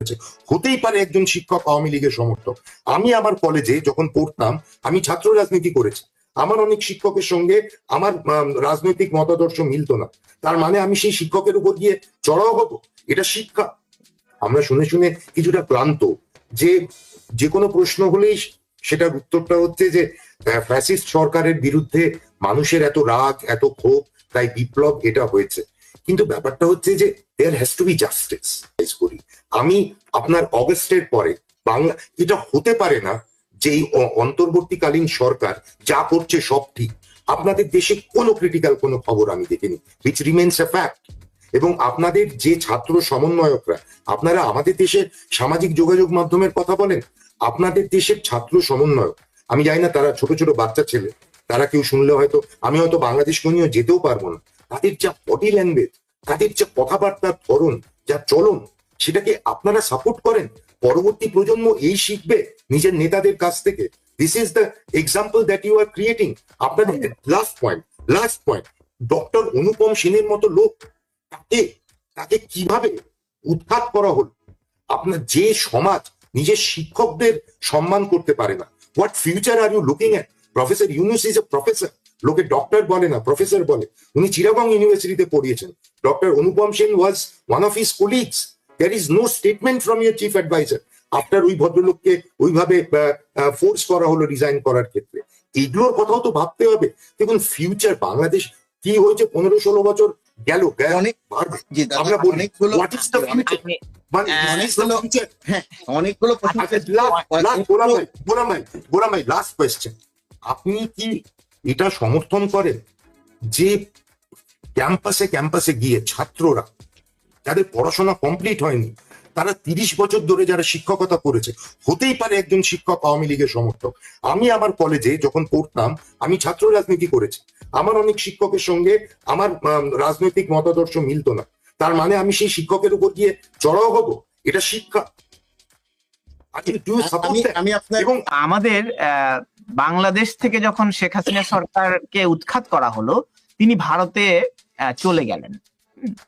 হয়েছে। হতেই পারে একজন শিক্ষক আওয়ামী লীগের সমর্থক। আমি আমার কলেজে যখন পড়তাম, আমি ছাত্র রাজনীতি করেছি। আমার অনেক শিক্ষকের সঙ্গে আমার রাজনৈতিক মতাদর্শ মিলতো না। তার মানে আমি সেই শিক্ষকের উপর দিয়ে চড়াও হব। এটা শিক্ষা। আমরা শুনে শুনে কিছুটা ক্লান্ত যে যে কোনো প্রশ্ন হলেই সেটার উত্তরটা হচ্ছে যে ফ্যাসিস্ট সরকারের বিরুদ্ধে মানুষের এত রাগ, এত ক্ষোভ, তাই বিপ্লব এটা হয়েছে। কিন্তু ব্যাপারটা হচ্ছে যে there has to be justice করি। আমি আপনার অগস্টের পরে বাংলা এটা হতে পারে না যে অন্তর্বর্তীকালীন সরকার যা করছে সব ঠিক। আপনাদের দেশে কোনো ক্রিটিক্যাল কোনো খবর আমি দেখিনি উইচ রিমেন্স এ ফ্যাক্ট এবং আপনাদের যে ছাত্র সমন্বয়করা, আপনারা আমাদের দেশের সামাজিক যোগাযোগ মাধ্যমের কথা বলেন, আপনাদের দেশের ছাত্র সমন্বয়ক, আমি জানি না তারা ছোট ছোট বাচ্চা ছেলে, তারা কেউ শুনলে হয়তো, আমি হয়তো বাংলাদেশকে নিয়েও যেতেও পারব না। তাদের যা বডি ল্যাঙ্গুয়েজ তাদের যা কথাবার্তার ধরন, যা চলন, সেটাকে আপনারা সাপোর্ট করেন। পরবর্তী প্রজন্ম এই শিখবে নিজের নেতাদের কাছ থেকে। This is the example that you are creating আপনাদের last point last point doctor Anupam সেনের মতো লোক, তাকে তাকে কীভাবে উৎখাত করা হল? আপনার যে সমাজ, নিজের শিক্ষকদের সম্মান করতে পারে না। What future are you looking at professor Yunus is a professor লোকে ডক্টর বলে না প্রফেসর বলে। উনি চিরাগং ইউনিভার্সিটিতে পড়িয়েছেন। Doctor Anupam Sen was one of his colleagues there is no statement from your chief adviser after ওই ভদ্রলোককে ওইভাবে ফোর্স করা হলো রিজাইন করার ক্ষেত্রে। এগুলোর কথাও তো ভাবতে হবে। দেখুন ফিউচার বাংলাদেশ কি হয়েছে পনেরো ষোলো বছর গেল। আমরা বলি হোয়াট ইজ দ্য ফিউচার মানে আহ, what is the অনেকগুলো- future? হ্যাঁ অনেকগুলো প্রশ্ন আচ্ছা, last question. আপনি কি এটা সমর্থন করেন যে ক্যাম্পাসে ক্যাম্পাসে গিয়ে ছাত্ররা যাদের পড়াশোনা কমপ্লিট হয়নি, তারা তিরিশ বছর ধরে যারা শিক্ষকতা করেছে, হতেই পারে একজন শিক্ষক আওয়ামী লীগের সমর্থক। আমি আমার কলেজে যখন পড়তাম, আমি ছাত্র রাজনীতি করেছি। আমার অনেক শিক্ষকের সঙ্গে আমার রাজনৈতিক মতাদর্শ মিলতো না। তার মানে আমি সেই শিক্ষকের উপর গিয়ে চড়াও হব। এটা শিক্ষা। আমাদের আহ, বাংলাদেশ থেকে যখন শেখ হাসিনা সরকারকে উৎখাত করা হলো তিনি ভারতে আহ, চলে গেলেন।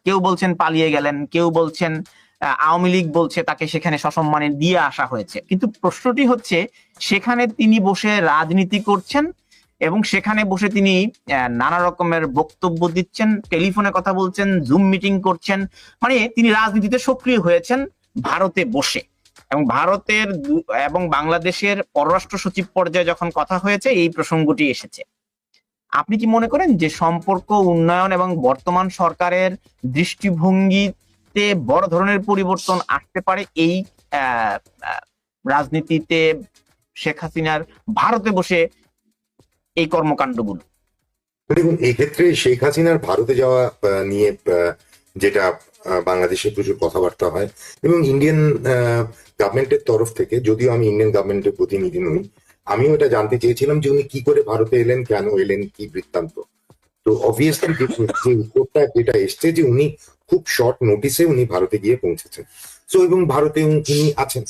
কেউ বলছেন পালিয়ে গেলেন কেউ বলছেন আহ, আওয়ামী লীগ বলছে তাকে সেখানে সসম্মানে দিয়ে আসা হয়েছে। কিন্তু প্রশ্নটি হচ্ছে সেখানে তিনি বসে রাজনীতি করছেন এবং সেখানে বসে তিনি আহ, নানা রকমের বক্তব্য দিচ্ছেন টেলিফোনে কথা বলছেন জুম মিটিং করছেন। মানে তিনি রাজনীতিতে সক্রিয় হয়েছেন ভারতে বসে। এবং ভারতের এবং বাংলাদেশের পররাষ্ট্র সচিব পর্যায়ে যখন কথা হয়েছে, এই প্রসঙ্গটি এসেছে। আপনি কি মনে করেন যে সম্পর্ক, উন্নয়ন এবং বর্তমান সরকারের দৃষ্টিভঙ্গিতে বড় ধরনের পরিবর্তন আসতে পারে এই রাজনীতিতে শেখ হাসিনার ভারতে বসে এই কর্মকাণ্ডগুলো? দেখুন, এক্ষেত্রে শেখ হাসিনার ভারতে যাওয়া নিয়ে যেটা বাংলাদেশে প্রচুর কথাবার্তা হয়। এবং ইন্ডিয়ান গভর্নমেন্টের তরফ থেকে যদিও আমি ইন্ডিয়ান গভর্নমেন্টের প্রতিনিধি নই আমিও এটা জানতে চেয়েছিলাম যে উনি কি করে ভারতে এলেন কেন এলেন কি বৃত্তান্ত। তো অবভিয়াসলি যে উত্তরটা যেটা এসছে যে উনি খুব শর্ট নোটিসে উনি ভারতে গিয়ে পৌঁছেছেন। তো এবং ভারতে উনি আছেন।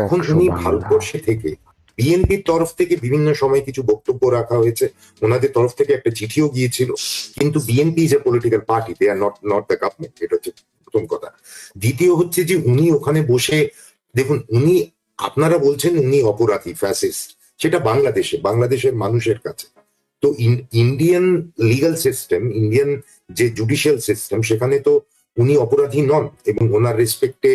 এখন উনি ভারতবর্ষে থেকে বিএনপির তরফ থেকে বিভিন্ন সময় কিছু বক্তব্য রাখা হয়েছে। ওনাদের তরফ থেকে একটা চিঠিও গিয়েছিল। কিন্তু BNP a political party they are not not the government এটা হচ্ছে প্রথম কথা। দ্বিতীয় হচ্ছে যে উনি ওখানে বসে, দেখুন, উনি, আপনারা বলছেন উনি অপরাধী ফ্যাসিস্ট সেটা বাংলাদেশে, বাংলাদেশের মানুষের কাছে। তো ইন্ডিয়ান লিগাল সিস্টেম ইন্ডিয়ান যে জুডিশিয়াল সিস্টেম সেখানে তো উনি অপরাধী নন এবং ওনার রেসপেক্টে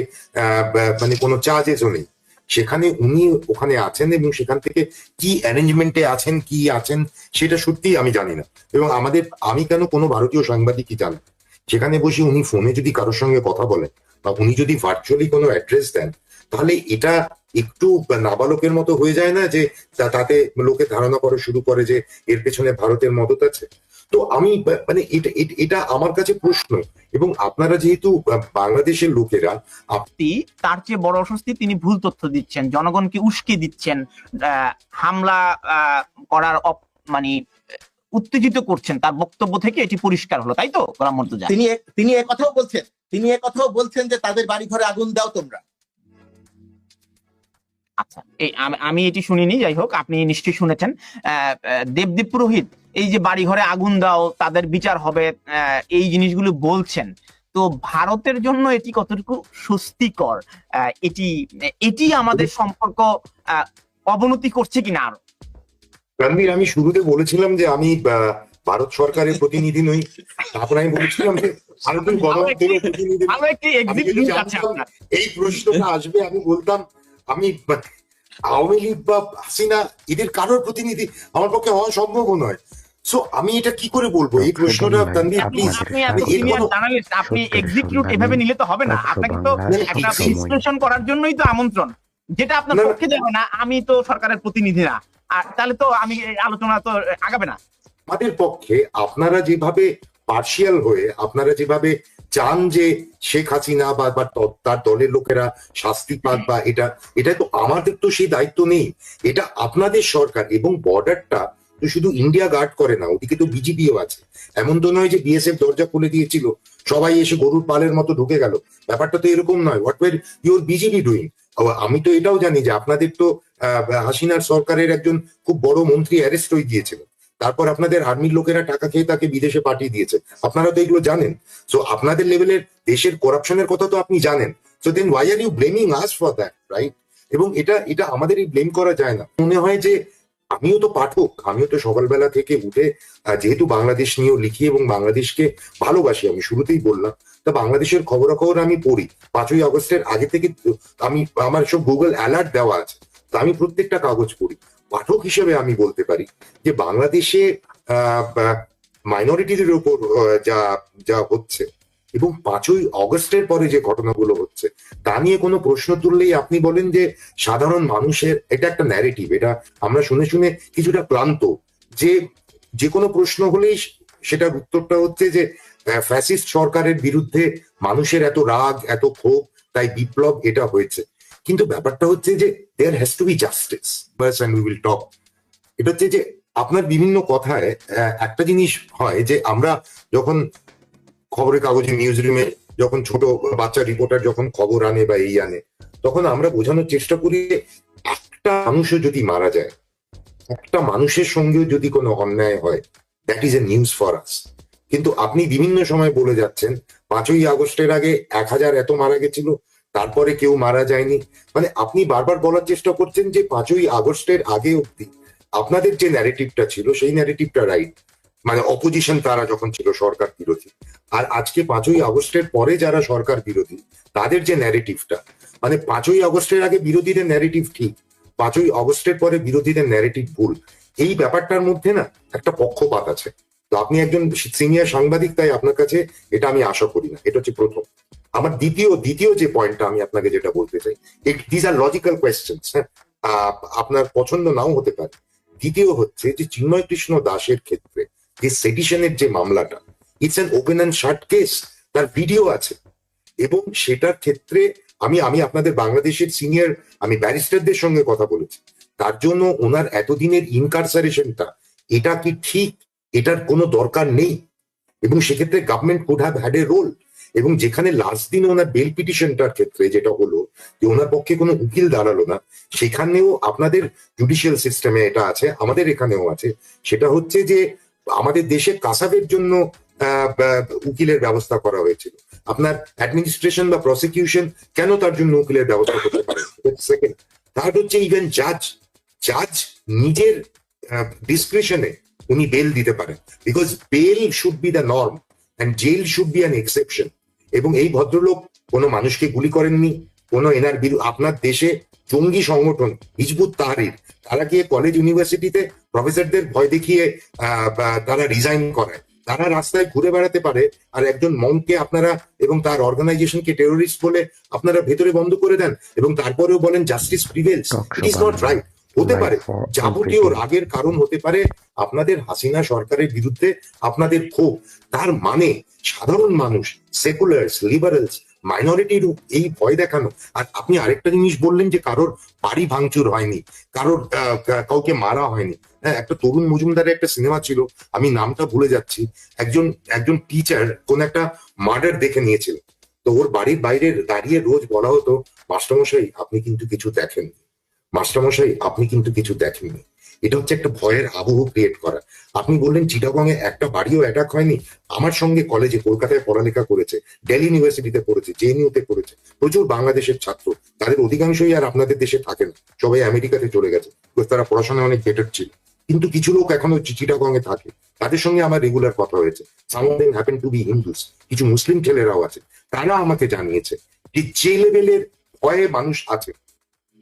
মানে কোনো চার্জেসও নেই। সেখানে উনি ওখানে আছেন এবং সেখান থেকে কি অ্যারেঞ্জমেন্টে আছেন, কি আছেন, সেটা সত্যিই আমি জানি না। এবং আমাদের, আমি কেন কোনো ভারতীয় সাংবাদিকই জানি সেখানে বসে উনি ফোনে যদি কারোর সঙ্গে কথা বলেন বা উনি যদি ভার্চুয়ালি কোনো অ্যাড্রেস দেন, তাহলে এটা একটু নাবালকের মতো হয়ে যায় না যে তাতে লোকে ধারণা করা শুরু করে যে এর পেছনে ভারতের মদত আছে? তো আমি মানে এটা এটা- এটা আমার কাছে প্রশ্ন। এবং আপনারা যেহেতু বাংলাদেশের লোকেরা আপনি তার চেয়ে বড় অস্বস্তি তিনি ভুল তথ্য দিচ্ছেন জনগণকে উস্কে দিচ্ছেন আহ, হামলা আহ, করার মানে উত্তেজিত করছেন তার বক্তব্য থেকে এটি পরিষ্কার হলো তাই তো? গোলাম তিনি তিনি কথাও বলছেন তিনি কথাও বলছেন যে তাদের বাড়ি ঘরে আগুন দাও তোমরা। আচ্ছা এই আমি- এটি শুনিনি যাই হোক আপনি নিশ্চয়ই শুনেছেন। দেবদীপ পুরোহিত এই যে বাড়িঘরে আগুন দাও তাদের বিচার হবে এই জিনিসগুলো বলছেন। তো ভারতের জন্য এটি কতটুকু স্বস্তিকর? এটি এটি আমাদের সম্পর্ক অবনতি করছে কিনা আরও? রণবীর আমি শুরুতে বলেছিলাম যে আমি ভারত সরকারের প্রতিনিধি নই। তারপর আমি বলেছিলাম যে ভারতের গণমাধ্যমের প্রতিনিধি এই প্রশ্নটা আসবে আমি বলতাম আমি আওয়ামী লীগ বা হাসিনা এদের কারোর প্রতিনিধি আমার পক্ষে হওয়া সম্ভব নয়। সো আমি এটা কি করে বলব? এই প্রশ্নটা তানভীর আপনি প্লিজ সন্ধানে এভাবে নিলে তো হবে না। আপনাকে তো একটা বিশ্লেষণ করার জন্যই তো আমন্ত্রণ যেটা আপনার। পক্ষে যাবে না আমি তো সরকারের প্রতিনিধি না। আর তাহলে তো আমি আলোচনা তো আগাবে না। আমাদের পক্ষে আপনারা যেভাবে পার্শিয়াল হয়ে আপনারা যেভাবে চান যে শেখ হাসিনা বা তার দলের লোকেরা শাস্তি পাক বা এটা এটা তো আমাদের তো সেই দায়িত্ব নেই। এটা আপনাদের সরকার এবং বর্ডারটা তো শুধু ইন্ডিয়া গার্ড করে না, ওদিকে তো বিজিবিও আছে। এমন তো নয় যে বিএসএফ দরজা খুলে দিয়েছিল, সবাই এসে গরুর পালের মতো ঢুকে গেল। ব্যাপারটা তো এরকম নয়, what were your BJP doing? আমি তো এটাও জানি যে আপনাদের তো হাসিনার সরকারের একজন খুব বড় মন্ত্রী অ্যারেস্ট হয়ে গিয়েছিল। তারপর আপনাদের আর্মির লোকেরা টাকা খেয়ে তাকে বিদেশে পাঠিয়ে দিয়েছে। আপনারা তো এগুলো জানেন। সো আপনাদের লেভেলের দেশের করাপশনের কথা তো আপনি জানেন। So then why are you blaming us for that right এবং এটা এটা আমাদের এই ব্লেম করা যায় না। মনে হয় যে আমিও তো পাঠক, আমিও তো সকালবেলা থেকে উঠে যেহেতু বাংলাদেশ নিয়েও লিখি এবং বাংলাদেশকে ভালোবাসি, আমি শুরুতেই বললাম, তা বাংলাদেশের খবরাখবর আমি পড়ি। পাঁচই আগস্টের আগে থেকে আমি, আমার সব গুগল অ্যালার্ট দেওয়া আছে। তা আমি প্রত্যেকটা কাগজ পড়ি। পাঠক হিসেবে আমি বলতে পারি যে বাংলাদেশে মাইনরিটিদের উপর যা যা হচ্ছে এবং পাঁচই অগস্টের পরে যে ঘটনাগুলো হচ্ছে, তা নিয়ে কোনো প্রশ্ন তুললেই আপনি বলেন যে সাধারণ মানুষের, এটা একটা ন্যারেটিভ এটা আমরা শুনে শুনে কিছুটা ক্লান্ত যে যে কোনো প্রশ্ন হলেই সেটার উত্তরটা হচ্ছে যে ফ্যাসিস্ট সরকারের বিরুদ্ধে মানুষের এত রাগ, এত ক্ষোভ, তাই বিপ্লব এটা হয়েছে। কিন্তু ব্যাপারটা হচ্ছে যে there has to be justice talk এটা হচ্ছে যে আপনার বিভিন্ন কথায় একটা জিনিস হয় যে আমরা যখন খবরের কাগজে নিউজ রুমে যখন ছোট বাচ্চা রিপোর্টার যখন খবর আনে বা এই আনে, তখন আমরা বোঝানোর চেষ্টা করি একটা মানুষও যদি মারা যায়, একটা মানুষের সঙ্গেও যদি কোনো অন্যায় হয় that is a news for us কিন্তু আপনি বিভিন্ন সময় বলে যাচ্ছেন, পাঁচই আগস্টের আগে এক হাজার এত মারা গেছিল তারপরে কেউ মারা যায়নি। মানে আপনি বারবার বলার চেষ্টা করছেন যে পাঁচই আগস্টের আগে অব্দি আপনাদের যে ন্যারেটিভটা ছিল, সেই ন্যারেটিভটা রাইট মানে অপোজিশন তারা যখন ছিল, সরকার বিরোধী। আর আজকে পাঁচই আগস্টের পরে যারা সরকার বিরোধী, তাদের যে ন্যারেটিভটা মানে পাঁচই আগস্টের আগে বিরোধীদের ন্যারেটিভ ঠিক পাঁচই আগস্টের পরে বিরোধীদের ন্যারেটিভ ভুল। এই ব্যাপারটার মধ্যে না একটা পক্ষপাত আছে। তো আপনি একজন সিনিয়র সাংবাদিক, তাই আপনার কাছে এটা আমি আশা করি না। এটা হচ্ছে প্রথম। আমার দ্বিতীয় দ্বিতীয় যে পয়েন্টটা আমি আপনাকে যেটা বলতে চাই দিজ আর লজিক্যাল কোয়েশ্চেন্স হ্যাঁ? আপনার পছন্দ নাও হতে পারে। দ্বিতীয় হচ্ছে যে চিন্ময় কৃষ্ণ দাসের ক্ষেত্রে যে সেডিশনের যে মামলাটা it's an open and shut case তার ভিডিও আছে। এবং সেটার ক্ষেত্রে আমি আমি আপনাদের বাংলাদেশের সিনিয়র আমি ব্যারিস্টারদের সঙ্গে কথা বলেছি। তার জন্য ওনার এতদিনের ইনকারসারেশনটা এটা কি ঠিক? এটার কোনো দরকার নেই? এবং সেক্ষেত্রে government could have had a role এবং যেখানে লাস্ট দিন ওনার বেল পিটিশনটার ক্ষেত্রে যেটা হলো, যে ওনার পক্ষে কোনো উকিল দাঁড়াল না, সেখানেও আপনাদের জুডিশিয়াল সিস্টেমে এটা আছে, আমাদের এখানেও আছে। সেটা হচ্ছে যে আমাদের দেশে কাসাবের জন্য উকিলের ব্যবস্থা করা হয়েছিল। আপনার অ্যাডমিনিস্ট্রেশন বা প্রসিকিউশন কেন তার জন্য উকিলের ব্যবস্থা করতে পারে সেকেন্ড থার্ড হচ্ছে ইভেন জাজ জাজ নিজের ডিসক্রিপশনে উনি বেল দিতে পারেন। Because bail should be the norm and jail should be an exception এবং এই ভদ্রলোক কোনো মানুষকে গুলি করেননি কোনো এনার বিরু- আপনার দেশে জঙ্গি সংগঠন হিজবুত তাহারির তারা গিয়ে কলেজ ইউনিভার্সিটিতে প্রফেসরদের ভয় দেখিয়ে তারা রিজাইন করায়। তারা রাস্তায় ঘুরে বেড়াতে পারে আর একজন মঙ্ককে আপনারা এবং তার অর্গানাইজেশনকে টেরোরিস্ট বলে আপনারা ভেতরে বন্ধ করে দেন এবং তারপরেও বলেন justice prevails it is not right হতে পারে যাবতীয় রাগের কারণ হতে পারে আপনাদের হাসিনা সরকারের বিরুদ্ধে আপনাদের ক্ষোভ। তার মানে সাধারণ মানুষ সেকুলার্স লিবারেলস মাইনরিটির এই ভয় দেখানো। আর আপনি আরেকটা জিনিস বললেন যে কারোর বাড়ি ভাঙচুর হয়নি, কারোর কাউকে মারা হয়নি। হ্যাঁ একটা তরুণ মজুমদারের একটা সিনেমা ছিল, আমি নামটা ভুলে যাচ্ছি। একজন একজন টিচার কোন একটা মার্ডার দেখে নিয়েছিল। তো ওর বাড়ির বাইরে দাঁড়িয়ে রোজ বলা হতো, মাস্টারমশাই, আপনি কিন্তু কিছু দেখেননি। মাস্টারমশাই, আপনি কিন্তু কিছু দেখেননি। এটা হচ্ছে একটা ভয়ের আবহ ক্রিয়েট করা। আপনি বললেন চিটাগং এ একটা বাড়িও অ্যাটাক হয়নি। আমার সঙ্গে কলেজে কলকাতায় পড়ালেখা করেছে দিল্লি ইউনিভার্সিটিতে পড়েছে জেএনইউতে পড়েছে। প্রচুর বাংলাদেশের ছাত্র। তাদের অধিকাংশই আর আপনাদের দেশে থাকে না। সবাই আমেরিকাতে চলে গেছে। তারা পড়াশোনায় অনেক বেটার ছিল। কিন্তু কিছু লোক এখনও চিটাগং এ থাকে। তাদের সঙ্গে আমার রেগুলার কথা হয়েছে। Some happen to be Hindus কিছু মুসলিম ছেলেরাও আছে। তারা আমাকে জানিয়েছে যে যে লেভেলের ভয়ে মানুষ আছে।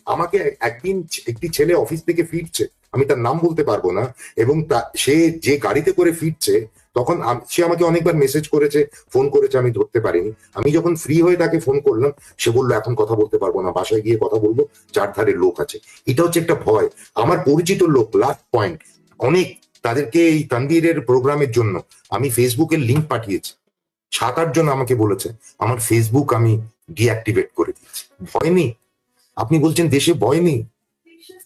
আমাকে একদিন একটি ছেলে অফিস থেকে ফিরছে। আমি তার নাম বলতে পারব না এবং তা- সে যে গাড়িতে করে ফিরছে তখন সে আমাকে অনেকবার মেসেজ করেছে ফোন করেছে আমি ধরতে পারিনি। আমি যখন ফ্রি হয়ে তাকে ফোন করলাম সে বলল এখন কথা বলতে পারব না বাসায় গিয়ে কথা বলব চার ধারে লোক আছে। এটা হচ্ছে একটা ভয়। আমার পরিচিত লোক লাস্ট পয়েন্ট অনেক তাদেরকে এই তানবীরের প্রোগ্রামের জন্য আমি ফেসবুকের লিংক পাঠিয়েছি। সাত আট জন আমাকে বলেছে আমার ফেসবুক আমি ডিঅ্যাক্টিভেট করে দিয়েছি। ভয় নেই? আপনি বলছেন দেশে ভয় নেই?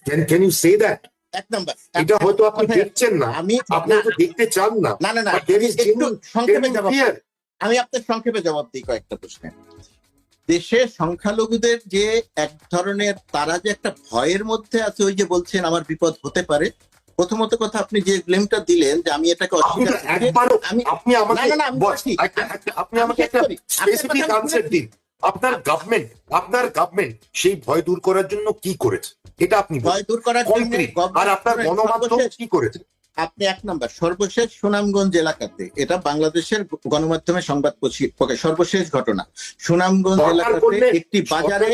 Can can you say that এক নাম্বার। এটা হয়তো আপনি দেখছেন না। আমি আপনি হয়তো দেখতে চান না। না না না But there is একটু সংক্ষেপে জবাব আমি আপনার সংক্ষেপে জবাব দিই কয়েকটা প্রশ্নে। দেশে সংখ্যালঘুদের যে এক ধরনের তারা যে একটা ভয়ের মধ্যে আছে ওই যে বলছেন আমার বিপদ হতে পারে। প্রথমত কথা আপনি যে ব্লেমটা দিলেন যে আমি এটাকে অস্বীকার আমি আপনি আমাকে আপনি আমাকে একটা স্পেসিফিক আনসার দিন। আপনার গভর্নমেন্ট আপনার গভর্নমেন্ট সেই ভয় দূর করার জন্য কি করেছে? এটা আপনি ভয় দূর করার জন্য আর আপনার গণমাধ্যম কি করেছে? আপনি এক নাম্বার সর্বশেষ সুনামগঞ্জ এলাকাতে এটা বাংলাদেশের গণমাধ্যমে সংবাদ সর্বশেষ ঘটনা। সুনামগঞ্জ এলাকাতে একটি বাজারে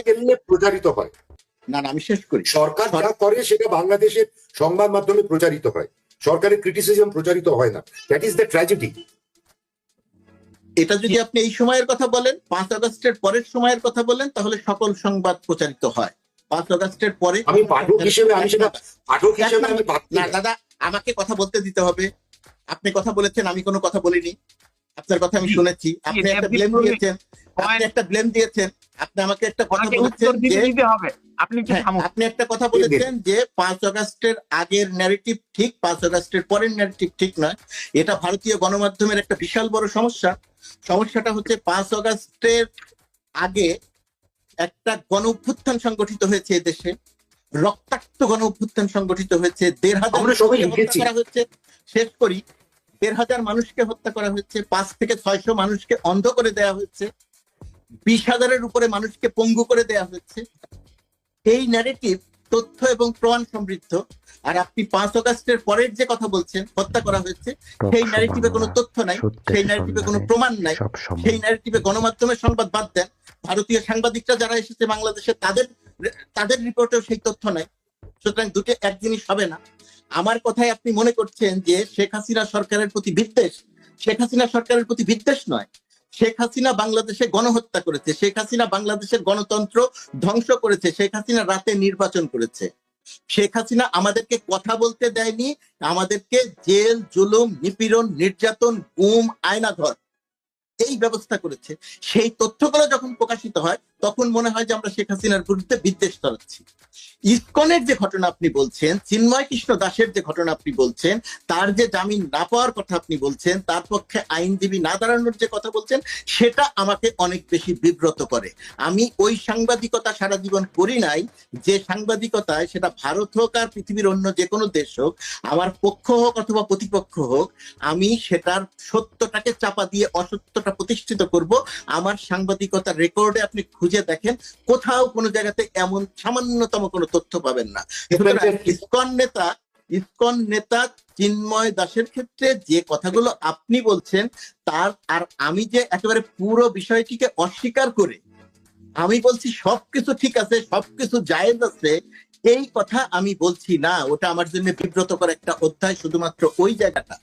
প্রচারিত হয়? না না আমি শেষ করি। সরকার যা করে সেটা বাংলাদেশের সংবাদ মাধ্যমে প্রচারিত হয়। সরকারের ক্রিটিসিজম প্রচারিত হয় না। দ্যাট ইজ দ্য ট্র্যাজেডি এটা যদি আপনি এই সময়ের কথা বলেন পাঁচ আগস্টের পরের সময়ের কথা বলেন তাহলে সকল সংবাদ প্রচারিত হয়। পাঁচ আগস্টের পরে আমি পাঠক হিসেবে আমি সেটা পাঠক হিসেবে আমি না না। দাদা আমাকে কথা বলতে দিতে হবে। আপনি কথা বলেছেন আমি কোনো কথা বলিনি। আপনার কথা আমি শুনেছি। আপনি একটা ব্লেম দিয়েছেন। আপনি একটা ব্লেম দিয়েছেন। আপনি আমাকে একটা কথা বলেছেন যে আপনি একটু হ্যাঁ, আপনি একটা কথা বলেছেন যে পাঁচ আগস্টের আগের ন্যারেটিভ ঠিক পাঁচ আগস্টের পরের ন্যারেটিভ ঠিক নয়। এটা ভারতীয় গণমাধ্যমের একটা বিশাল বড় সমস্যা। সমস্যাটা হচ্ছে পাঁচ আগস্টের আগে একটা গণ অভ্যুত্থান সংগঠিত হয়েছে দেশে। রক্তাক্ত গণ অভ্যুত্থান সংগঠিত হয়েছে। দেড় হাজার করা হচ্ছে শেষ করি। দেড় হাজার মানুষকে হত্যা করা হয়েছে। পাঁচ থেকে ছয়শো মানুষকে অন্ধ করে দেওয়া হয়েছে। বিশ হাজারের উপরে মানুষকে পঙ্গু করে দেওয়া হয়েছে। এই ন্যারেটিভ তথ্য এবং প্রমাণ সমৃদ্ধ। আর আপনি পাঁচ অগাস্টের পরের যে কথা বলছেন হত্যা করা হয়েছে সেই ন্যারেটিভে কোনো তথ্য নাই সেই ন্যারেটিভে কোনো প্রমাণ নাই সেই ন্যারেটিভে গণমাধ্যমের সংবাদ বাদ দেন। ভারতীয় সাংবাদিকরা যারা এসেছে বাংলাদেশে তাদের তাদের রিপোর্টেও সেই তথ্য নাই। সুতরাং দুটো এক জিনিস হবে না। আমার কথায় আপনি মনে করছেন যে শেখ হাসিনা সরকারের প্রতি বিদ্বেষ। শেখ হাসিনা সরকারের প্রতি বিদ্বেষ নয়। শেখ হাসিনা বাংলাদেশে গণহত্যা করেছে, শেখ হাসিনা বাংলাদেশের গণতন্ত্র ধ্বংস করেছে, শেখ হাসিনা রাতে নির্বাচন করেছে। শেখ হাসিনা আমাদেরকে কথা বলতে দেয়নি, আমাদেরকে জেল, জুলুম, নিপীড়ন, নির্যাতন, গুম, আয়নাঘর এই ব্যবস্থা করেছে। সেই তথ্যগুলো যখন প্রকাশিত হয় তখন মনে হয় যে আমরা শেখ হাসিনার বিরুদ্ধে বিদ্বেষ ছড়াচ্ছি ইসকনের যে ঘটনা আপনি বলছেন, চিন্ময় কৃষ্ণ দাসের যে ঘটনা আপনি বলছেন, তার যে জামিন না পাওয়ার কথা আপনি বলছেন, তার পক্ষে আইনজীবী না দাঁড়ানোর যে কথা বলছেন, সেটা আমাকে অনেক বেশি বিব্রত করে। আমি ওই সাংবাদিকতা সারা জীবন করি নাই, যে সাংবাদিকতায় সেটা ভারত হোক আর পৃথিবীর অন্য যে কোনো দেশ হোক, আমার পক্ষ হোক অথবা প্রতিপক্ষ হোক, আমি সেটার সত্যটাকে চাপা দিয়ে অসত্যটা প্রতিষ্ঠিত করব। আমার সাংবাদিকতার রেকর্ডে আপনি খুঁজে দেখেন কোথাও কোনো জায়গাতে এমন সামান্যতম কোনো তথ্য পাবেন না। ইসকন নেতা ইসকন নেতা চিন্ময় দাসের ক্ষেত্রে যে কথাগুলো আপনি বলছেন তার আর আমি যে একেবারে পুরো বিষয়টিকে অস্বীকার করে আমি বলছি সবকিছু ঠিক আছে সবকিছু জায়েজ আছে এই কথা আমি বলছি না। ওটা আমার জন্য বিব্রতকর একটা অধ্যায় শুধুমাত্র ওই জায়গাটা।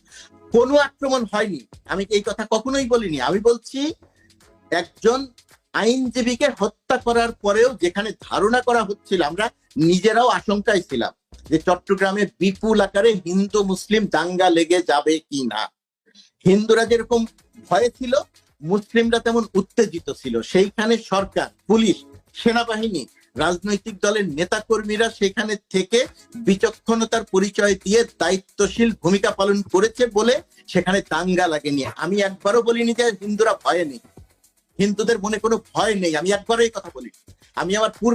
কোনো আক্রমণ হয়নি। আমি এই কথা কখনোই বলিনি। আমি বলছি একজন আইনজীবীকে হত্যা করার পরেও যেখানে ধারণা করা হচ্ছিল, আমরা নিজেরাও আশঙ্কায় ছিলাম যে চট্টগ্রামে বিপুল আকারে হিন্দু, মুসলিম দাঙ্গা লেগে যাবে কি না। হিন্দুরা যেরকম ভয়ে ছিল, মুসলিমরা তেমন উত্তেজিত ছিল। সেইখানে সরকার, পুলিশ, সেনাবাহিনী, রাজনৈতিক দলের নেতাকর্মীরা সেখানে থেকে বিচক্ষণতার পরিচয় দিয়ে দায়িত্বশীল ভূমিকা পালন করেছে বলে সেখানে দাঙ্গা লাগেনি। আমি একবারও বলিনি যে হিন্দুরা ভয়ে নেই। হিন্দুদের মনে কোনো ভয় নেই আমি একবার এই কথা বলি আমি আমার পূর্বে